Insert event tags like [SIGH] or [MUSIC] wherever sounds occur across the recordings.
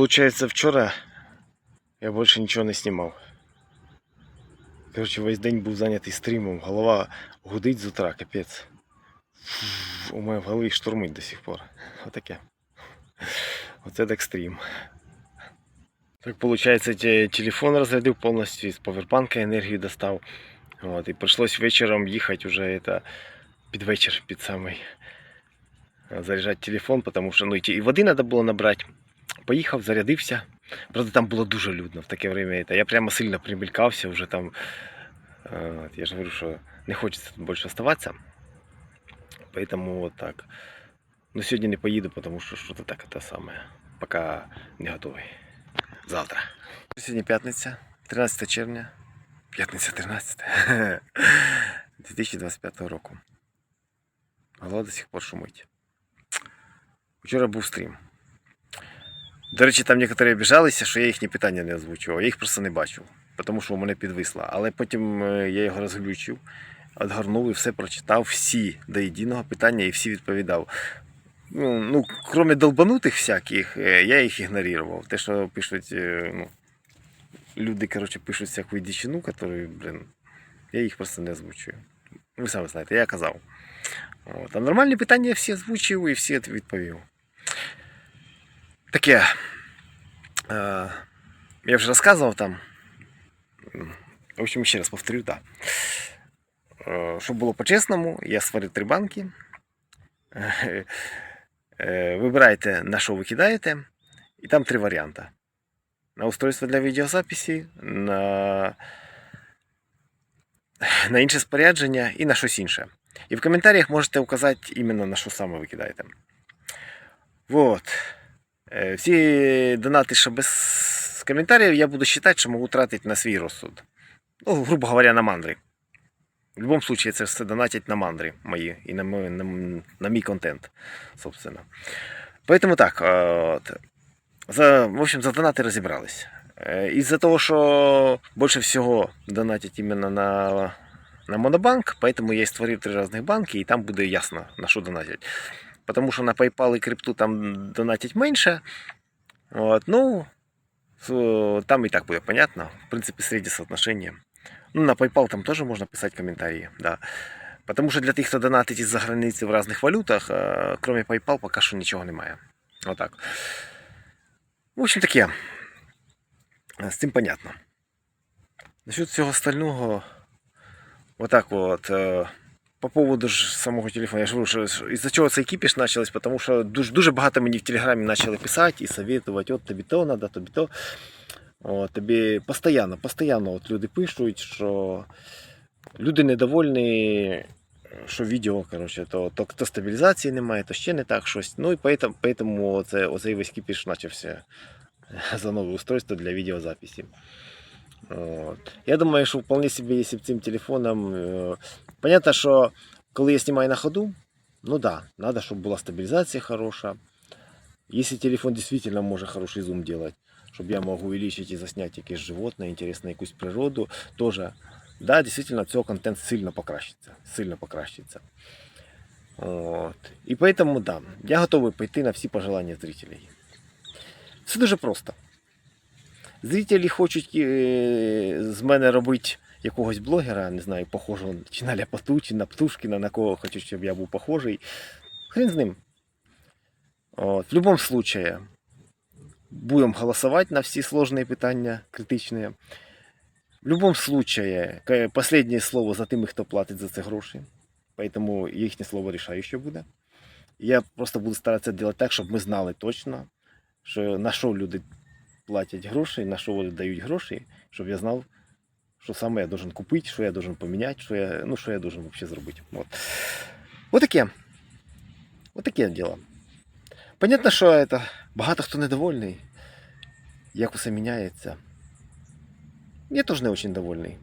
Получается, вчора я більше нічого не знімав. Короче, весь день був зайнятий стрімом, голова гудить з утра, капець. Фу, У мене в голові штурмить до сих пор. Отаке. Оце так стрім. Так получается, те- телефон разрядил полностью, из павербанка энергию достал. Вот, и пришлось вечером ехать уже это під вечір, під самий э, заряжать телефон, потому что ну, и те- и воды надо было набрать. Поїхав, зарядився. Правда, там було дуже людно в таке время. Я прямо сильно примелькався, вже там. е, Я ж говорю, що не хочеться тут більше оставатися. Поэтому вот так. Ну, сьогодні не поїду, тому що що-то так те саме. Поки не готовий. Завтра. Сьогодні п'ятниця, 13 червня. П'ятниця 13. 2025 [LAUGHS] року. Голова до сих пор шумить. Вчора був стрім. До речі, там некоторі обіжалися, що я їхні питання не озвучував. Я їх просто не бачив, тому що у мене підвисло. Але потім е, я його розглючив, відгорнув і все прочитав, всі до єдиного питання і всі відповідав. Ну, ну крім долбанутих всяких, е, я їх ігнорував. Те, що пишуть, е, ну, люди, коротше, пишуть всяку дичину, яку, блин, я їх просто не озвучую. Ви самі знаєте, я казав. От. А нормальні питання я всі озвучив і всі відповів. Таке. Е, я вже розказував там. В общем, ще раз повторю, так. Е, Щоб було по-чесному, я сварив три банки. Е, Вибирайте, на що ви кидаєте, і там три варіанти. На устройство для відеозаписі, на, на інше спорядження і на щось інше. І в коментарях можете указати іменно на що саме ви кидаєте. Вот. Е, Всі донати, що без коментарів, я буду вважати, що можу тратити на свій розсуд. Ну, грубо говоря, на мандри. В будь-якому случае це все донатять на мандри мої і на, мой- на, на мій контент, собственно. Поэтому так, е, от, за, в общем, за донати розібрались. Е, Із-за того, що більше всього донатять іменно на, на Монобанк, поэтому я і створив три різних банки, і там буде ясно, на що донатять. Потому що на PayPal і крипту там донатять менше. От, ну, с- там і так буде понятно. В принципі, середнє соотношення. Ну, на PayPal там теж можна писати коментарі. Да. Потому що для тих, хто донатить із-за границі в різних валютах, е, крім PayPal, поки що нічого немає. Отак. В общем таке. З цим понятно. Насчет всього остального, отак от. е, По поводу ж самого телефону, я ж говорю, що із-за чого цей кіпіш почалось, тому що дуже, дуже багато мені в Телеграмі почали писати і советувати, от тобі то треба, тобі то. От, тобі постійно, постійно от люди пишуть, що люди недовольні, що відео, коротше, то, то, то стабілізації немає, то ще не так щось. Ну і поэтому, поэтому оце, оцей весь кіпіш почався за нове устройство для відеозаписі. От. Я думаю, що вполне себе, якщо б цим телефоном. Понятно, що коли я знімаю на ходу, ну да, надо, щоб була стабілізація хороша. Если телефон действительно може хороший зум делать, щоб я мог увеличить і засняти якесь животне, інтересне якусь природу, тоже, да, действительно, цього контент сильно покращиться. Сильно покращиться. От. І поэтому, да, я готовий пойти на всі пожелання зрителей. Все дуже просто. Зрителі хочуть е, з мене робити якогось блогера, не знаю, похожого чи на Ляпоту, чи на Птушкіна, на кого хочуть, щоб я був похожий. Хрен з ним. От, в будь-якому случае будем голосовать на всі сложные питання, критичні. В будь-якому случае последнее слово за тими, хто платить за це гроші. Поэтому їхнє слово рішаюче буде. Я просто буду старатися робити так, щоб ми знали точно, що на що люди платять гроші, на що вони дають гроші, щоб я знав, що саме я должен купити, що я должен поміняти, що я, ну, що я должен вообще зробити. От. Отаке. Отаке діло. Понятно, що это, багато хто недовольний, як усе міняється. Я теж не дуже довольний.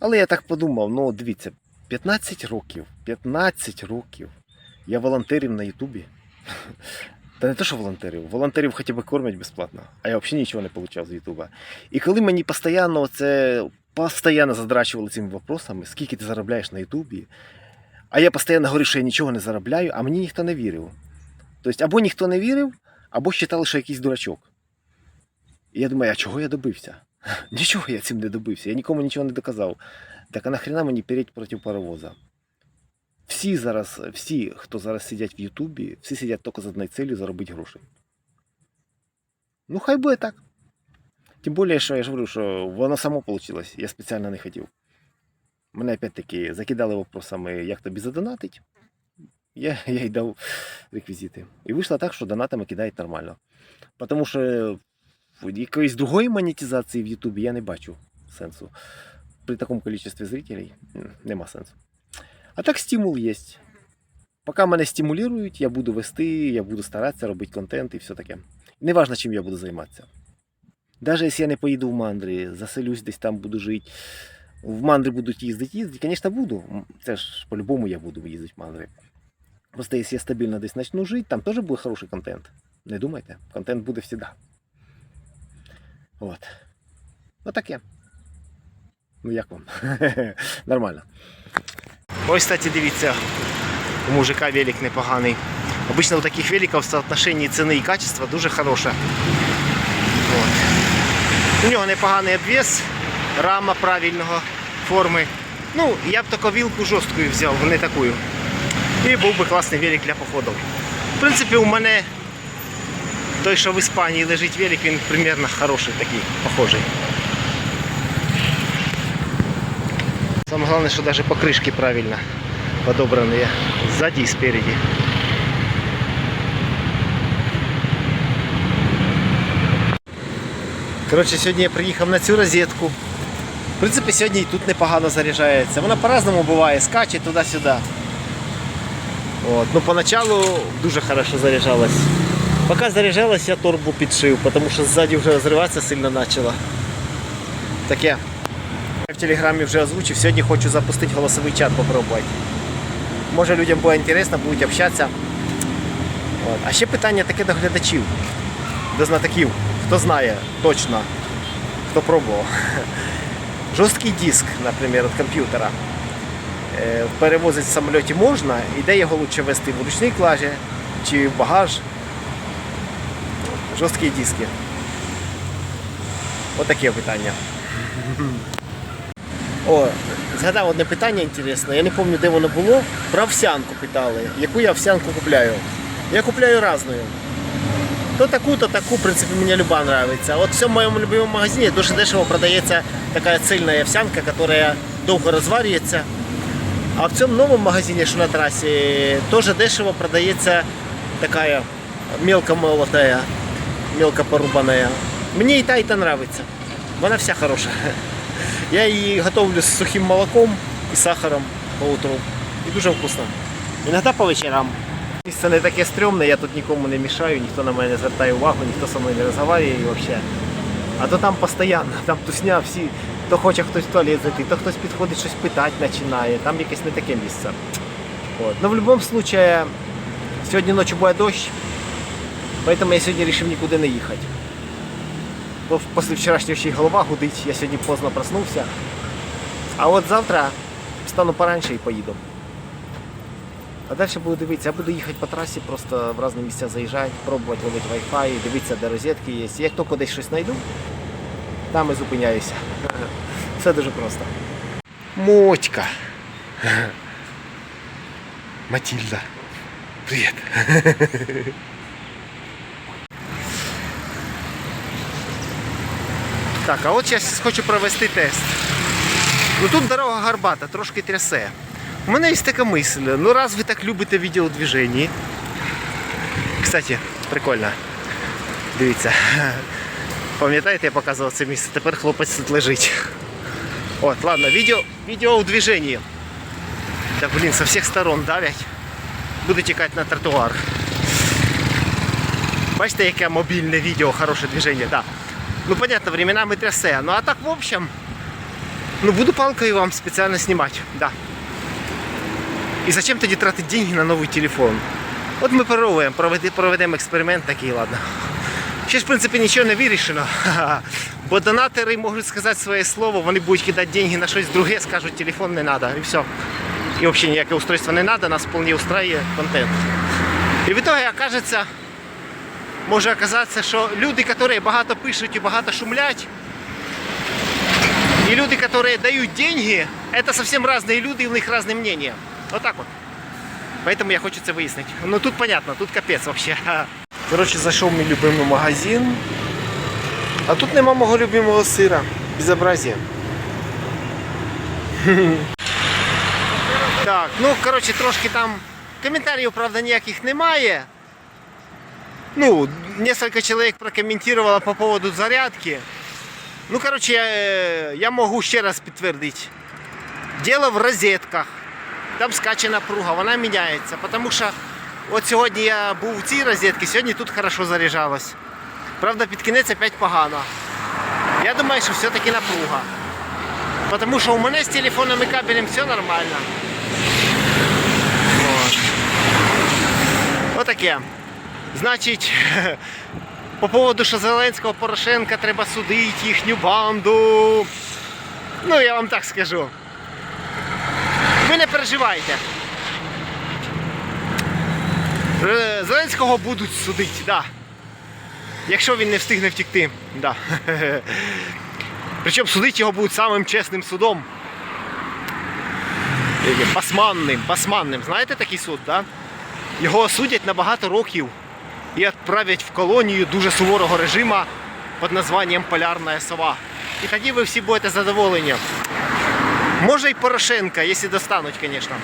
Але я так подумав, ну дивіться, 15 років, 15 років я волонтерів на Ютубі. Та не те, що волонтерів, волонтерів хоча б кормять безплатно, а я взагалі нічого не отримав з Ютуба. І коли мені постійно це постійно задрачували цими вопросами, скільки ти заробляєш на Ютубі, а я постійно говорив, що я нічого не заробляю, а мені ніхто не вірив. Тобто, або ніхто не вірив, або вважали, що якийсь дурачок. І я думаю, а чого я добився? [LAUGHS] Нічого я цим не добився, я нікому нічого не доказав. Так а нахрена мені переть проти паровоза? Всі зараз, всі, хто зараз сидять в Ютубі, всі сидять тільки з однією целью заробити гроші. Ну, хай буде так. Тим більше, що я ж говорю, що воно само вийшло, я спеціально не хотів. Мене опять-таки закидали вопросами, як тобі задонатить. Я, [LAUGHS] я їй дав реквізити. І вийшло так, що донатами кидають нормально. Тому що якоїсь другої монетизації в Ютубі я не бачу сенсу. При такому кількості зрителей нема сенсу. А так стимул є. Поки мене стимулюють, я буду вести, я буду старатися робити контент і все таке. Неважно, чим я буду займатися. Навіть якщо я не поїду в мандри, заселюсь десь там буду жити. В мандри будуть їздити, їздити, звісно, буду. Це ж по-любому я буду їздити в мандри. Просто якщо я стабільно десь почну жити, там теж буде хороший контент. Не думайте, контент буде завжди. От. Отаке. Ну як вам? [LAUGHS] Нормально. Ось, кстати, дивіться, у мужика велик непоганий. Обычно у таких великов соотношенні ціни і качества дуже хороше. У нього непоганий обвес, рама правильного форми. Ну, я б таку вілку жорсткою взяв, не таку. І був би класний велик для походів. В принципі, у мене той, що в Іспанії лежить велик, він примерно хороший такий, похожий. Самое главное, что даже покрышки правильно подобранные сзади и спереди. Коротше, сьогодні я приїхав на цю розетку. В принципі, сьогодні і тут непогано заряджається. Вона по-разному буває, скаче туди-сюди. Ну, поначалу дуже хорошо заряджалась. Поки заряджалась, я торбу підшив, тому що ззаді вже розриватися сильно почала. Таке. Я в телеграмі вже озвучив, сьогодні хочу запустити голосовий чат попробувати. Може людям буде інтересно, будуть общатися. От. А ще питання таке до глядачів, до знатоків. Хто знає точно, хто пробував. Жорсткий диск, наприклад, від комп'ютера. Е, Перевозити в самоліті можна, і де його краще вести в ручній клажі чи в багаж. Жорсткі диски. Отаке питання. О, згадав одне питання інтересне. Я не пам'ятаю, де воно було. Про овсянку питали. Яку я овсянку купляю? Я купляю різну. То таку, то таку, в принципі, мені люба нравится. От в цьому моєму любимому магазині дуже дешево продається така цільна овсянка, яка довго розварюється. А в цьому новому магазині, що на трасі, теж дешево продається така мелко молотая, мелко порубаная. Мені і та, і та нравится. Вона вся хороша. [LAUGHS] Я її готовлю з сухим молоком і сахаром по утру. І дуже вкусно. Іноді по вечорам. Місце не таке стрьомне, я тут нікому не мішаю, ніхто на мене не звертає увагу, ніхто зі мною не розмовляє взагалі. А то там постійно, [LAUGHS] там тусня, всі, то хоче хтось в туалет зайти, то хтось підходить щось питати починає, там якесь не таке місце. От. Ну в будь-якому випадку, сьогодні ночі буде дощ, тому я сьогодні вирішив нікуди не їхати. Бо після вчорашнього ще й голова гудить, я сьогодні поздно проснувся. А от завтра встану пораньше і поїду. А далі буду дивитися, я буду їхати по трасі, просто в різні місця заїжджати, пробувати ловити Wi-Fi, дивитися, де розетки є. Як тільки десь щось знайду, там і зупиняюся. [LAUGHS] Все дуже просто. Мотька. Матильда. Привіт. Так, а от зараз хочу провести тест. Ну тут дорога гарбата, трошки трясе. У мене є така мисль, ну раз ви так любите відео у движенні. Кстати, прикольно. Дивіться. Пам'ятаєте, я показував це місце, тепер хлопець тут лежить. От, ладно, відео, відео у движенні. Та блін, со всіх сторон давять. Буду тікати на тротуар. Бачите, яке мобільне відео, хороше движення, так. Да. Ну, понятно, временами трясе. Ну а так, в общем, ну буду палкою вам спеціально знімати. Да. І зачем тоді тратити деньги на новий телефон? От ми пробуємо, проведи- проведемо експеримент такий, ладно. Ще ж, в принципі, нічого не вирішено. Бо донатори можуть сказати своє слово, вони будуть кидати деньги на щось друге, скажуть, телефон не треба, і все. І взагалі ніяке устройство не треба, нас вполне устраює контент. І в итоге окажеться, може оказатися, що люди, які багато пишуть і багато шумлять, и люди, которые дают деньги, это совсем разные люди, и у них разные мнения. Вот так вот. Поэтому я хочу це вияснити. Ну тут понятно, тут капець вообще. [LAUGHS] Коротше, зайшов в мій любимий магазин. А тут нема мого любимого сира. Безобразие. [LAUGHS] Так, ну коротше, трошки там коментарів, правда, ніяких немає. Ну, несколько человек прокомментировало по поводу зарядки. Ну, коротше, я, е, я можу ще раз підтвердити. Діло в розетках. Там скаче напруга, вона міняється. Тому що от сьогодні я був у цій розетці, сьогодні тут хорошо заряджалось. Правда, під кінець опять погано. Я думаю, що все-таки напруга. Тому що у мене з телефоном і кабелем все нормально. Вот. Отаке. Значить, [LAUGHS] по поводу, що Зеленського Порошенка треба судити їхню банду. Ну, я вам так скажу. Не переживайте. Е, Зеленського будуть судити, да. Якщо він не встигне втікти. Да. [LAUGHS] Причому судити його будуть самим чесним судом. Е, Басманним, басманним. Знаєте такий суд, да? Його осудять на багато років і відправлять в колонію дуже суворого режиму під названням Полярна сова. І тоді ви всі будете задоволені. Може і Порошенка, якщо достануть, звісно.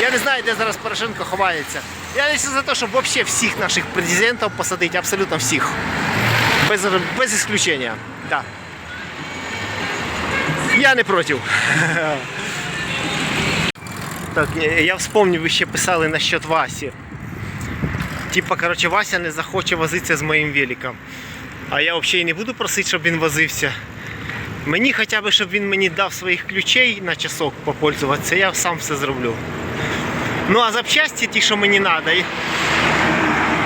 Я не знаю, де зараз Порошенко ховається. Я лише за те, щоб взагалі всіх наших президентів посадити, абсолютно всіх. Без, без исключення. Да. Я не проти. [LAUGHS] Так, я вспомнив, ви ще писали насчет Васі. Типа, короче, Вася не захоче возитися з моїм великом. А я взагалі не буду просити, щоб він возився. Мені хоча б, щоб він мені дав своїх ключей на часок попользуватися, я сам все зроблю. Ну а запчасті ті, що мені треба,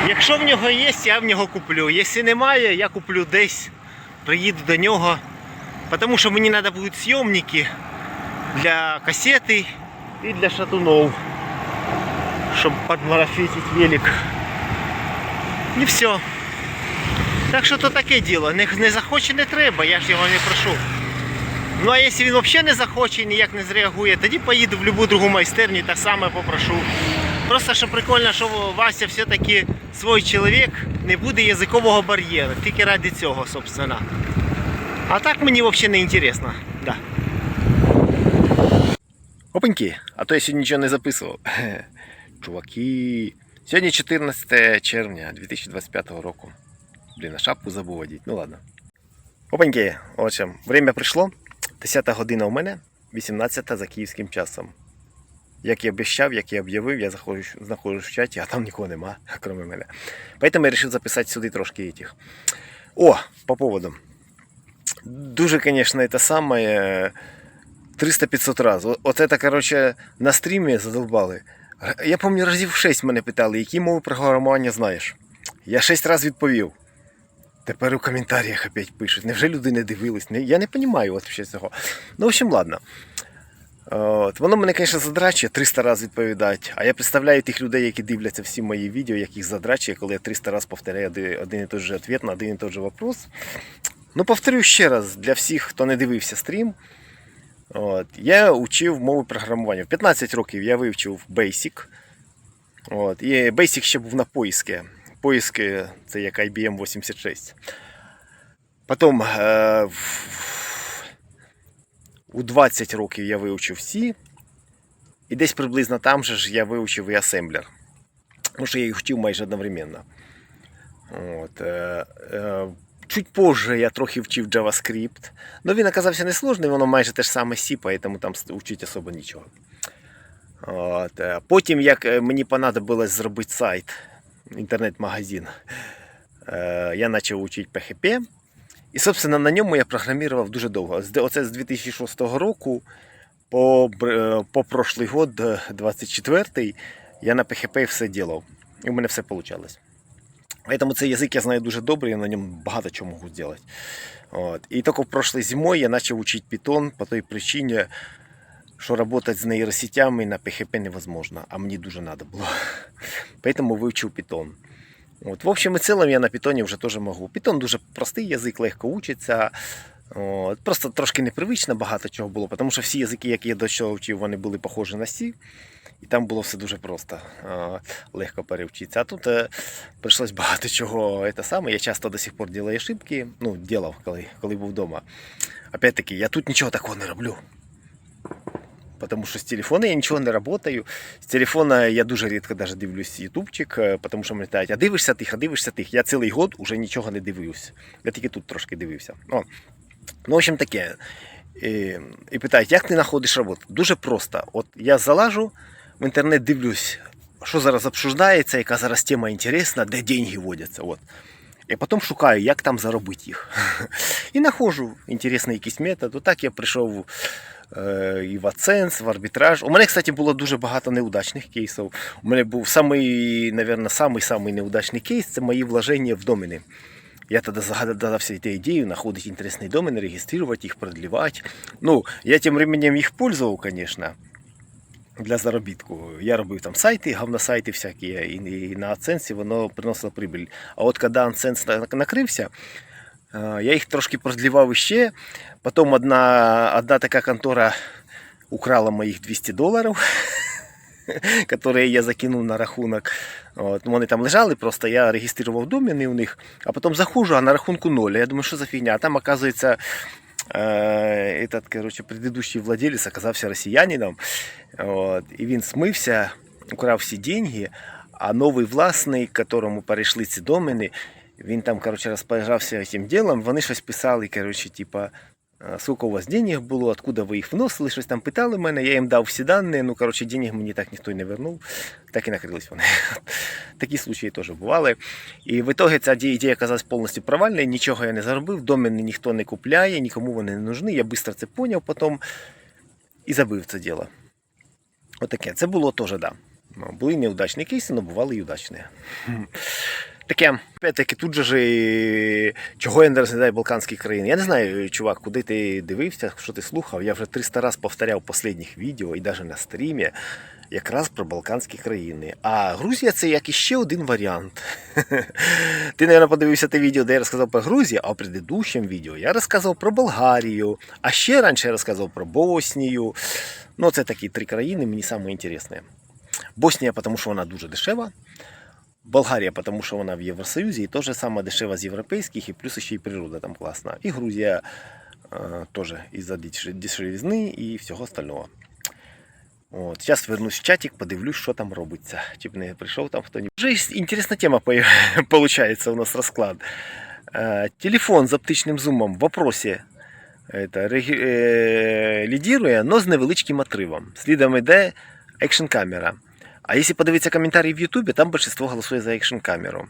якщо в нього є, я в нього куплю. Якщо немає, я куплю десь, приїду до нього. Тому що мені треба будуть зйомники для касети і для шатунов, щоб підмарафетити велик. І все. Так що то таке діло. Не, не захоче, не треба, я ж його не прошу. Ну а якщо він взагалі не захоче і ніяк не зреагує, тоді поїду в будь-яку другу майстерню і так само попрошу. Просто що прикольно, що Вася все-таки свій чоловік, не буде язикового бар'єру. Тільки ради цього, собственно. А так мені взагалі не інтересно. Да. Опаньки, а то я сьогодні нічого не записував. [LAUGHS] Чуваки. Сьогодні 14 червня 2025 року. Блін, а шапку забув одіти. Ну ладно. Опаньки, отже, время прийшло. 10 година у мене, 18 за київським часом. Як я обіцяв, як я об'явив, я заходжу, знаходжусь в чаті, а там нікого нема, [LAUGHS] крім мене. Поэтому я вирішив записати сюди трошки этих. О, по поводу. Дуже, звісно, це саме 300-500 разів. Оце, это, короче, на стрімі задолбали. Я пам'ятаю, разів 6 мене питали, які мови програмування знаєш. Я 6 разів відповів. Тепер у коментарях опять пишуть. Невже люди не дивились? Я не розумію от ще цього. Ну, в общем, ладно. От, воно мене, звісно, задрачує 300 разів відповідати. А я представляю тих людей, які дивляться всі мої відео, яких задрачує, коли я 300 разів повторяю один, і той же відповідь на один і той же вопрос. Ну, повторю ще раз для всіх, хто не дивився стрім. От, я учив мови програмування. В 15 років я вивчив Basic. От, і Basic ще був на поиски. Поиски це як IBM 86. Потім е, у 20 років я вивчив C. І десь приблизно там же ж я вивчив і асемблер. Тому що я їх вчив майже одновременно. От, е, е, чуть позже я трохи вчив JavaScript. Ну він оказався несложний, воно майже те ж саме C, тому там вчити особо нічого. От, е, потім, як е, мені понадобилось зробити сайт, інтернет-магазин, е, я почав вчити PHP. І, собственно, на ньому я програмував дуже довго. Оце з 2006 року по, е, по прошлий год, е, 24-й, я на PHP все ділав. І у мене все вийшло. Поэтому цей язик я знаю дуже добре, я на ньому багато чого можу зробити. От. І тільки прошлой зимой я почав вчити Python по той причині, що працювати з нейросетями на PHP невозможно, а мені дуже треба було. Поэтому вивчив Python. От, в общем і цілому я на питоні вже теж можу. Питон дуже простий язик, легко учиться. От, просто трошки непривично багато чого було, тому що всі язики, які я до цього вчив, вони були похожі на C. І там було все дуже просто, легко перевчитися. А тут е, прийшлось багато чого. Це саме. Я часто до сих пор делаю ошибки. Ну, делав, коли, коли був вдома. Опять-таки, я тут нічого такого не роблю. Потому що з телефона я нічого не работаю. З телефона я дуже рідко даже дивлюсь ютубчик, е, тому що мені питають, а дивишся тих, а дивишся тих. Я цілий год уже нічого не дивлюсь. Я тільки тут трошки дивився. О. Ну, в общем, таке. І, і питають, як ти знаходиш роботу? Дуже просто. От я залажу, в інтернет дивлюсь, що зараз обсуждається, яка зараз тема інтересна, де деньги водяться. От. І потім шукаю, як там заробити їх. [LAUGHS] І знаходжу інтересний якийсь метод. Отак я прийшов і в AdSense, в арбітраж. У мене, кстати, було дуже багато неудачних кейсів. У мене був самий, наверное, самий самий неудачний кейс це мої вложення в домени. Я тогда загадався эту идею, находить интересные домены, регистрировать их, продлевать. Ну, я тем временем их пользовал, конечно, для заробітку. Я робив там сайти, говносайти всякі, і, і на AdSense воно приносило прибыль. А от коли AdSense на- накрився, е, я їх трошки продлівав іще. Потім одна, одна така контора украла моїх 200 доларів. которые [LAUGHS] я закинув на рахунок. От, вони там лежали, просто я реєстрував доміни у них, а потім заходжу, а на рахунку ноль. Я думаю, що за фігня? А там, оказується, е, этот, короче, предыдущий владелец оказався росіянином. От, і він смився, украв всі деньги, а новий власник, которому перейшли ці домени, він там, короче, розпоряджався цим ділом, вони щось писали, короче, типа, «А, сколько у вас денег було, откуда ви їх вносили, щось там питали мене, я їм дав всі дані, ну, короче, денег мені так ніхто й не вернув, так і накрились вони. [LAUGHS] Такі случаї теж бували. І в итоге ця ідея оказалась повністю провальною, нічого я не заробив, домени ніхто не купляє, нікому вони не нужны, я швидко це поняв потім і забив це діло. Отаке, це було теж, да. Ну, Були неудачні кейси, але бували і удачні. [LAUGHS] Таке, опять-таки, тут же ж, чого я не розглядаю Балканські країни. Я не знаю, чувак, куди ти дивився, що ти слухав. Я вже 300 разів повторяв останніх відео і навіть на стрімі якраз про Балканські країни. А Грузія це як іще один варіант. [LAUGHS] Ти, мабуть, подивився те відео, де я розказав про Грузію, а в предыдущому відео я розказав про Болгарію, а ще раніше я розказав про Боснію. Ну, це такі три країни, мені саме. Боснія, тому що вона дуже дешева. Болгарія, тому що вона в Євросоюзі і теж саме дешева з європейських, і плюс ще й природа там класна. І Грузія е, теж із-за деш- дешевизни і всього остального. От, зараз вернусь в чатик, подивлюсь, що там робиться. Чи б не прийшов там хто-нибудь. Вже інтересна тема виходить [LAUGHS] у нас розклад. Е, телефон з оптичним зумом в вопросі это, е, лідірує, но з невеличким отривом. Слідом йде екшн камера. А якщо подивитися коментарі в Ютубі, там більшість голосує за екшн камеру.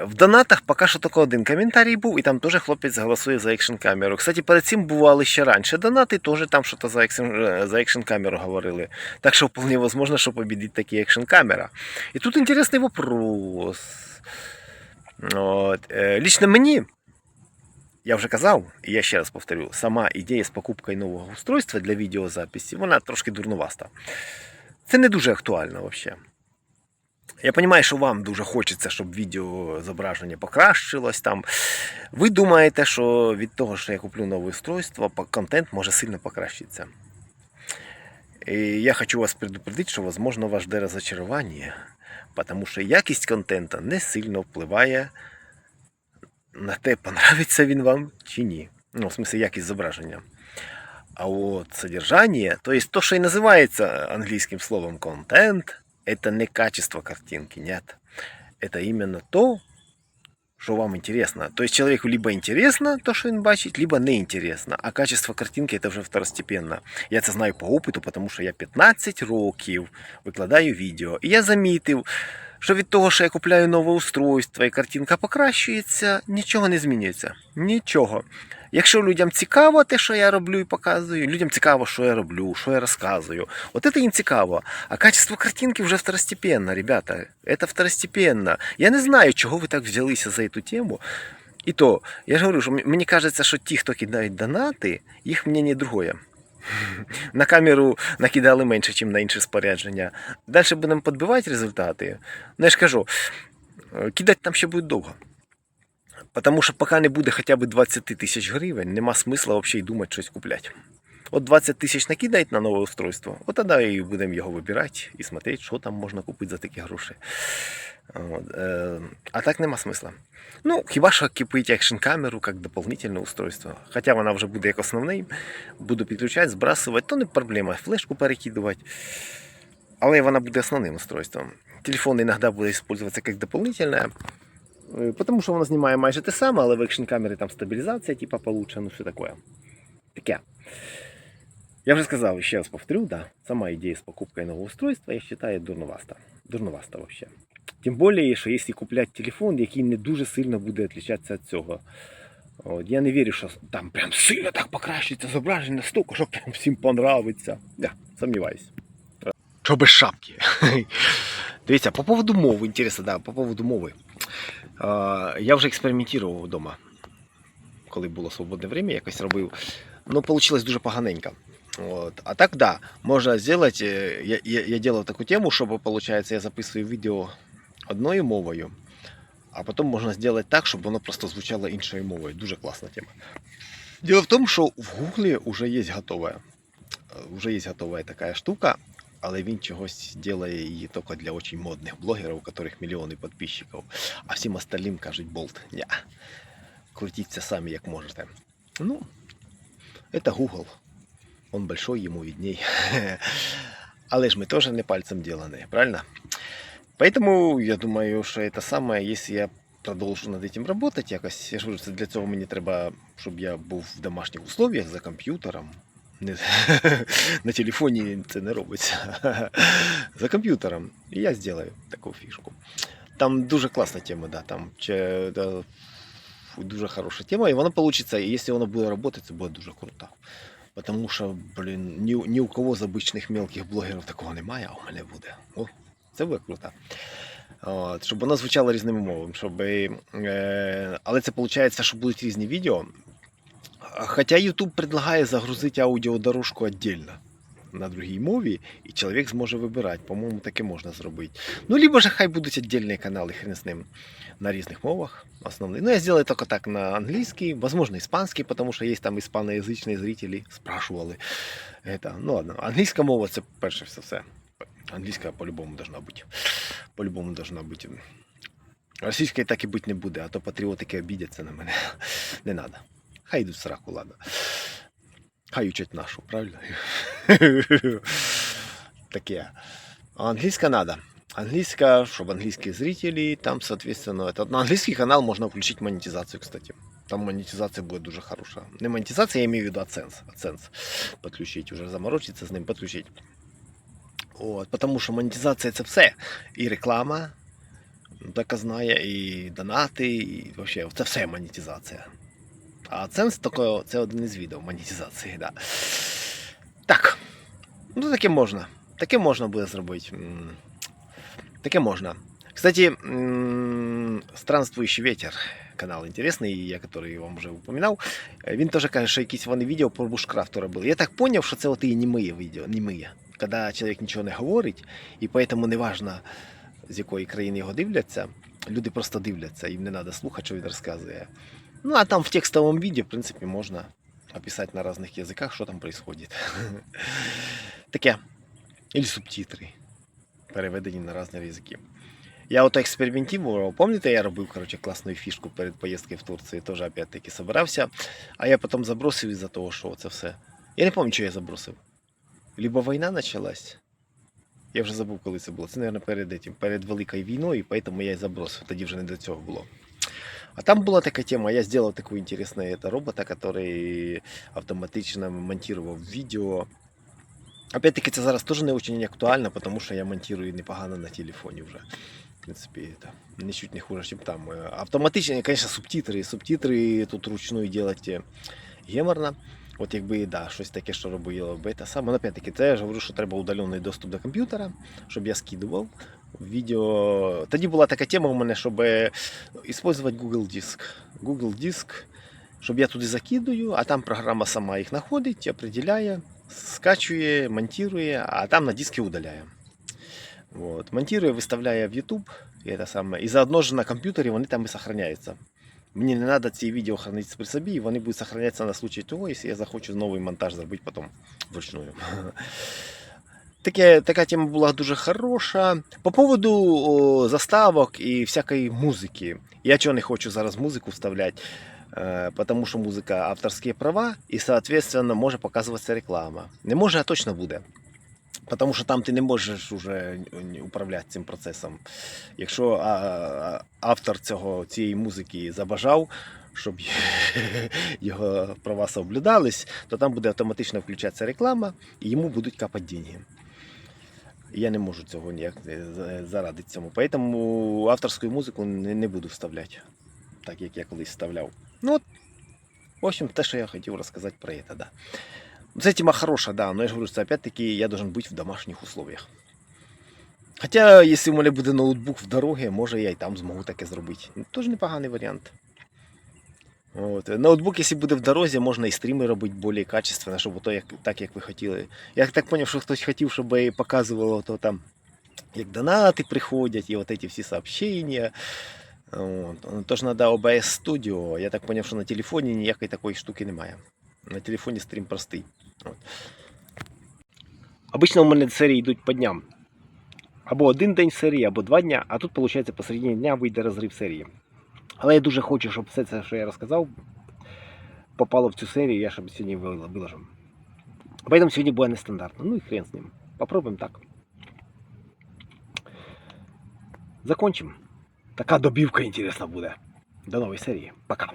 В донатах поки що тільки один коментарій був, і там теж хлопець голосує за екшн камеру. Кстати, перед цим бували ще раніше донати, теж там щось за екшн, е, за екшн камеру говорили. Так що вполне возможно, що победить таки екшн камера. І тут інтересний вопрос. От, е, лично мені, я вже казав, і я ще раз повторю, сама ідея з покупкою нового устройства для відеозаписі, вона трошки дурнуваста. Це не дуже актуально взагалі. Я розумію, що вам дуже хочеться, щоб відео зображення покращилось там. Ви думаєте, що від того, що я куплю нове устройство, контент може сильно покращитися. І я хочу вас предупредити, що, можливо, вас жде розочарування, тому що якість контенту не сильно впливає на те, понравиться він вам чи ні. Ну, в смысле, якість зображення. А от содержание, то есть то, что и называется английским словом контент, это не качество картинки, нет. Это именно то, что вам интересно. То есть человеку либо интересно то, что он бачит, либо не интересно. А качество картинки это вже второстепенно. Я це знаю по опиту, тому що я 15 років викладаю відео. І я замітив, що від того, що я купляю нове устройство і картинка покращується, нічого не змінюється. Нічого. Якщо людям цікаво те, що я роблю і показую, людям цікаво, що я роблю, що я розказую. От це їм цікаво. А качество картинки вже второстепенно, ребята. Це второстепенно. Я не знаю, чого ви так взялися за цю тему. І то, я ж говорю, що мені кажеться, що ті, хто кидають донати, їх мнение другое. [LAUGHS] На камеру накидали менше, ніж на інші спорядження. Далі будемо підбивати результати. Ну я ж кажу, кидати там ще буде довго. Тому що поки не буде хоча б 20 тисяч гривень, нема смисла взагалі думати щось купляти. От 20 тисяч накидають на нове устройство, от тоді і будемо його вибирати і смотрети, що там можна купити за такі гроші. От, е, а так нема смисла. Ну, хіба що кипить екшн камеру як дополнительне устройство. Хоча вона вже буде як основний, буду підключати, збрасувати, то не проблема, флешку перекидувати. Але вона буде основним устройством. Телефон іноді буде використовуватися як дополнительне, е, тому що воно знімає майже те саме, але в екшн камері там стабілізація, типа получше, ну все таке. Таке. Я вже сказав, ще раз повторю, да, сама идея с покупкой нового устройства, я считаю, дурноваста. Дурноваста вообще. Тим більше, що якщо купляти телефон, який не дуже сильно буде відрізнятися від цього. От, я не вірю, що там прям сильно так покращиться зображення настільки, що прям всім понравиться. Я сумніваюсь. Що без шапки? [LAUGHS] Дивіться, по поводу мови, інтересно, да, по поводу мови. А, я вже експериментував вдома. Коли було свободне время, якось робив. Ну, вийшло дуже поганенько. Вот. А так, да, можно сделать, э, я, я, я делал такую тему, чтобы, получается, я записываю видео одною мовою, а потом можно сделать так, чтобы воно просто звучало іншою мовою. Дуже класна тема. Дело в том, що в Гуглі вже є готова, вже є готова така штука, але він чогось делає її тільки для очень модних блогерів, у которых мільйони підписчиків, а всім остальним кажуть болт. Ня. Крутіться самі, як можете. Ну, это Google. Он большой, ему видней. [LAUGHS] Але ж мы тоже не пальцем деланы, правильно? Поэтому я думаю, що это самое, если я продовжу над этим работать якось, я ж говорю, це для цього мені треба, щоб я був в домашніх условиях за комп'ютером. Не, [LAUGHS] на телефоні це не робиться. [LAUGHS] за комп'ютером. І я зроблю таку фішку. Там дуже класна тема, да, там че, да, дуже хороша тема, і воно вийде, і якщо воно буде працювати, це буде дуже круто. Потому що, блін, ні, ні у кого з обичних мелких блогерів такого немає, а у мене буде. О, це буде круто. От, щоб воно звучало різними мовами. Щоб, е, але це виходить, що будуть різні відео. Хоча YouTube предлагає загрузити аудіодорожку віддільно на другій мові, і чоловік зможе вибирати. По-моєму, таке можна зробити. Ну, либо же хай будуть віддільні канали, хрен з ним, на різних мовах. Основний. Ну, я сделаю только так на английский, возможно, испанский, потому что есть там испаноязычные зрители, спрашивали. Это, ну ладно, англійська мова це перше все все. Англійська по-любому должна бути. По-любому должна бути. Російської так і бути не буде, а то патріотики обідяться на мене. [LAUGHS] Не треба. Хай йдуть в сраку, ладно. Хай учать нашу, правильно? Таке. А англійська треба. Английская, чтобы английские зрители, там, соответственно, это, на английский канал можно включить монетизацию, кстати. Там монетизация будет дуже хорошая. Не монетизация, я имею в виду AdSense. AdSense подключить, уже заморочиться з ним, подключить. От, потому що монетизація це все. І реклама доказна, і донати, і вообще, це все монетизація. А AdSense тако, це один із видів монетизації, да. Так. Ну, таке можна. Таке можна буде зробити. Таке можна. Кстати, странствующий ветер. Канал інтересний, я который вам вже упоминав. Він теж каже, що якісь вони відео про бушкрафт робили. Я так зрозумів, що це от і німиє відео, німиє. Коли чоловік нічого не говорить, і поэтому не важно, з якої країни його дивляться. Люди просто дивляться, їм не треба слухати, що він розказує. Ну, а там в текстовому відео, в принципі, можна описати на різних язиках, що там відбувається. [LAUGHS] Таке. Или субтитри переведені на різні язики. Я ото експериментував, пам'ятаєте, я робив короче, класну фішку перед поїздкою в Турцію, теж опять-таки собирався, а я потім забросив із-за того, що це все. Я не пам'ятаю, що я забросив. Либо війна почалась. Я вже забув, коли це було. Це, мабуть, перед этим, перед Великою війною, і тому я і забросив. Тоді вже не до цього було. А там була така тема, я зробив таку інтересну это, робота, який автоматично монтував відео. Опять-таки, це зараз теж не дуже актуально, тому що я монтую непогано на телефоні вже. В принципі, это ничуть не хуже, ніж там. Е, Автоматично, звісно, субтитри. Субтитри тут ручну робити геморно. От якби да, щось таке, що робило би те саме. Ну, опять-таки, це я ж говорю, що треба удалений доступ до комп'ютера, щоб я скидував відео. Тоді була така тема у мене, щоб використовувати Google Диск. Google Диск, щоб я туди закидую, а там програма сама їх знаходить, определяє, скачує, монтує, а там на диски удаляє. От. Монтує, виставляє в YouTube, і, те саме, і заодно ж на комп'ютері вони там і сохраняються. Мені не треба ці відео хранити при собі, і вони будуть сохранятися на случай того, якщо я захочу новий монтаж зробити потім вручную. [LAUGHS] Таке, така тема була дуже хороша. По поводу о, заставок і всякої музики. Я чого не хочу зараз музику вставляти, е, тому що музика авторські права, і, соответственно, може показуватися реклама. Не може, а точно буде. Тому що там ти не можеш уже управляти цим процесом. Якщо а, а, автор цього, цієї музики забажав, щоб [LAUGHS] його права соблюдались, то там буде автоматично включатися реклама і йому будуть капати деньги. Я не можу цього ніяк е, зарадити цьому. Тому авторську музику не, не буду вставляти, так як я колись вставляв. Ну от, в общем, те, що я хотів розказати про це, да. Ця тема хороша, да, но я ж говорю, що опять-таки я должен бути в домашніх условиях. Хоча, якщо в мене буде ноутбук в дорогі, може я і там зможу таке зробити. Ну, Теж непоганий варіант. От. Ноутбук, якщо буде в дорозі, можна і стріми робити більш качественно, щоб ото як, так, як ви хотіли. Я так зрозумів, що хтось хотів, щоб показувало то там, як донати приходять, і от ці всі сообщення. От. Тож треба OBS Studio. Я так зрозумів, що на телефоні ніякої такої штуки немає. На телефоні стрім простий. От. Обично у мене серії йдуть по дням. Або один день серії, або два дня, а тут, виходить, посередині дня вийде розрив серії. Але я дуже хочу, щоб все це, що я розказав, попало в цю серію, я щоб сьогодні вил- виложив. Поэтому сьогодні буде нестандартно. Ну і хрен з ним. Попробуємо так. Закончим. Така добівка інтересна буде. До нової серії. Пока.